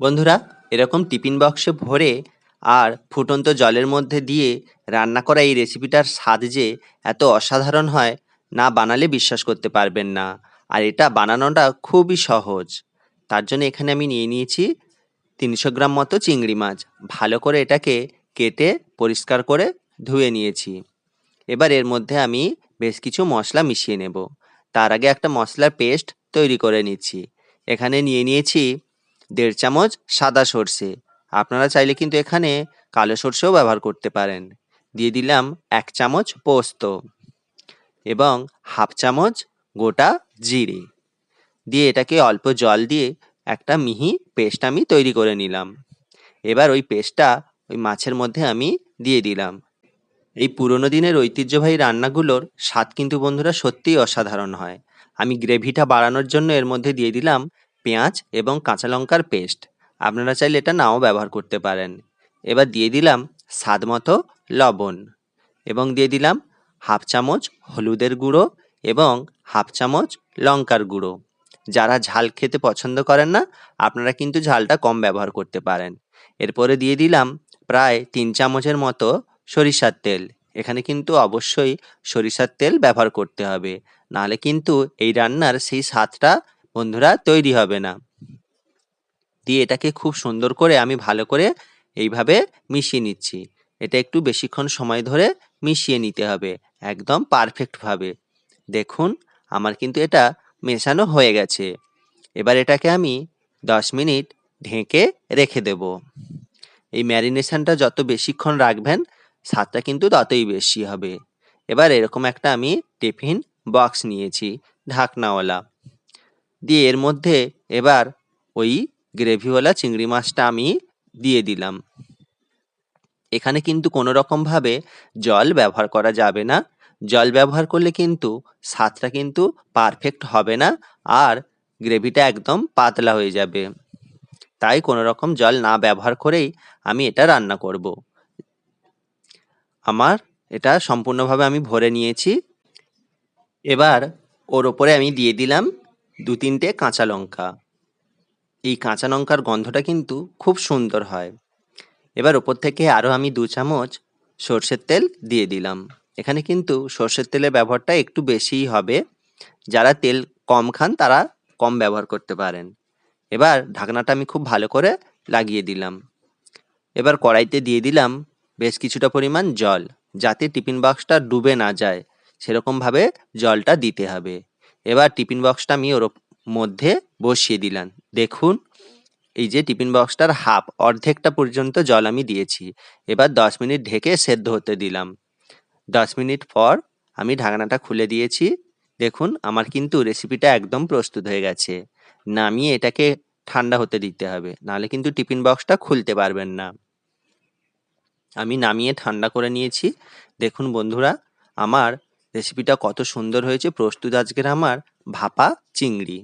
বন্ধুরা, এরকম টিফিন বক্সে ভরে আর ফুটন্ত জলের মধ্যে দিয়ে রান্না করা এই রেসিপিটার স্বাদ যে এত অসাধারণ হয়, না বানালে বিশ্বাস করতে পারবেন না। আর এটা বানানোটা খুবই সহজ। তার জন্য এখানে আমি নিয়ে নিয়েছি তিনশো গ্রাম মতো চিংড়ি মাছ। ভালো করে এটাকে কেটে পরিষ্কার করে ধুয়ে নিয়েছি। এবার এর মধ্যে আমি বেশ কিছু মশলা মিশিয়ে নেব। তার আগে একটা মশলার পেস্ট তৈরি করে নিচ্ছি। এখানে নিয়ে নিয়েছি দেড় চামচ সাদা সর্ষে। আপনারা চাইলে কিন্তু এখানে কালো সর্ষেও ব্যবহার করতে পারেন। দিয়ে দিলাম এক চামচ পোস্ত এবং হাফ চামচ গোটা জিরে। দিয়ে এটাকে অল্প জল দিয়ে একটা মিহি পেস্ট আমি তৈরি করে নিলাম। এবার ওই পেস্টটা ওই মাছের মধ্যে আমি দিয়ে দিলাম। এই পুরোনো দিনের ঐতিহ্যবাহী রান্নাগুলোর স্বাদ কিন্তু বন্ধুরা সত্যিই অসাধারণ হয়। আমি গ্রেভিটা বাড়ানোর জন্য এর মধ্যে দিয়ে দিলাম পেঁয়াজ এবং কাঁচা লঙ্কার পেস্ট। আপনারা চাইলে এটা নাও ব্যবহার করতে পারেন। এবার দিয়ে দিলাম স্বাদ মতো লবণ এবং দিয়ে দিলাম হাফ চামচ হলুদের গুঁড়ো এবং হাফ চামচ লঙ্কার গুঁড়ো। যারা ঝাল খেতে পছন্দ করেন না, আপনারা কিন্তু ঝালটা কম ব্যবহার করতে পারেন। এরপরে দিয়ে দিলাম প্রায় তিন চামচের মতো সরিষার তেল। এখানে কিন্তু অবশ্যই সরিষার তেল ব্যবহার করতে হবে। নাহলে কিন্তু এই রান্নার সেই স্বাদটা বন্ধুরা, তৈরি হবে না। দিয়ে এটাকে খুব সুন্দর করে আমি ভালো করে এইভাবে মিশিয়ে নিচ্ছি। এটা একটু বেশিক্ষণ সময় ধরে মিশিয়ে নিতে হবে, একদম পারফেক্টভাবে। দেখুন, আমার কিন্তু এটা মেশানো হয়ে গেছে। এবার এটাকে আমি দশ মিনিট ঢেকে রেখে দেব। এই ম্যারিনেশনটা যত বেশিক্ষণ রাখবেন, স্বাদটা কিন্তু ততই বেশি হবে। এবার এরকম একটা আমি টিফিন বক্স নিয়েছি, ঢাকনাওয়ালা। দিয়ে এর মধ্যে এবার ওই গ্রেভিওয়ালা চিংড়ি মাছটা আমি দিয়ে দিলাম। এখানে কিন্তু কোনো রকমভাবে জল ব্যবহার করা যাবে না। জল ব্যবহার করলে কিন্তু স্বাদটা কিন্তু পারফেক্ট হবে না আর গ্রেভিটা একদম পাতলা হয়ে যাবে। তাই কোনো রকম জল না ব্যবহার করেই আমি এটা রান্না করব। আমার এটা সম্পূর্ণভাবে আমি ভরে নিয়েছি। এবার ওর ওপরে আমি দিয়ে দিলাম দু তিনটে কাঁচা লঙ্কা। এই কাঁচা লঙ্কার গন্ধটা কিন্তু খুব সুন্দর হয়। এবার ওপর থেকে আরও আমি দু চামচ সর্ষের তেল দিয়ে দিলাম। এখানে কিন্তু সর্ষের তেলের ব্যবহারটা একটু বেশিই হবে। যারা তেল কম খান তারা কম ব্যবহার করতে পারেন। এবার ঢাকনাটা আমি খুব ভালো করে লাগিয়ে দিলাম। এবার কড়াইতে দিয়ে দিলাম বেশ কিছুটা পরিমাণ জল, যাতে টিফিন বাক্সটা ডুবে না যায়। সেরকমভাবে জলটা দিতে হবে। এবার টিফিন বক্সটা আমি ওর মধ্যে বসিয়ে দিলাম। দেখুন, এই যে টিফিন বক্সটার হাফ, অর্ধেকটা পর্যন্ত জল আমি দিয়েছি। এবার দশ মিনিট ঢেকে সেদ্ধ হতে দিলাম। দশ মিনিট পর আমি ঢাকনাটা খুলে দিয়েছি। দেখুন, আমার কিন্তু রেসিপিটা একদম প্রস্তুত হয়ে গেছে। নামিয়ে এটাকে ঠান্ডা হতে দিতে হবে, নাহলে কিন্তু টিফিন বক্সটা খুলতে পারবেন না। আমি নামিয়ে ঠান্ডা করে নিয়েছি। দেখুন বন্ধুরা, আমার রেসিপিটা কত সুন্দর হয়েছে। প্রস্তুত আজকের আমার ভাপা চিংড়ি।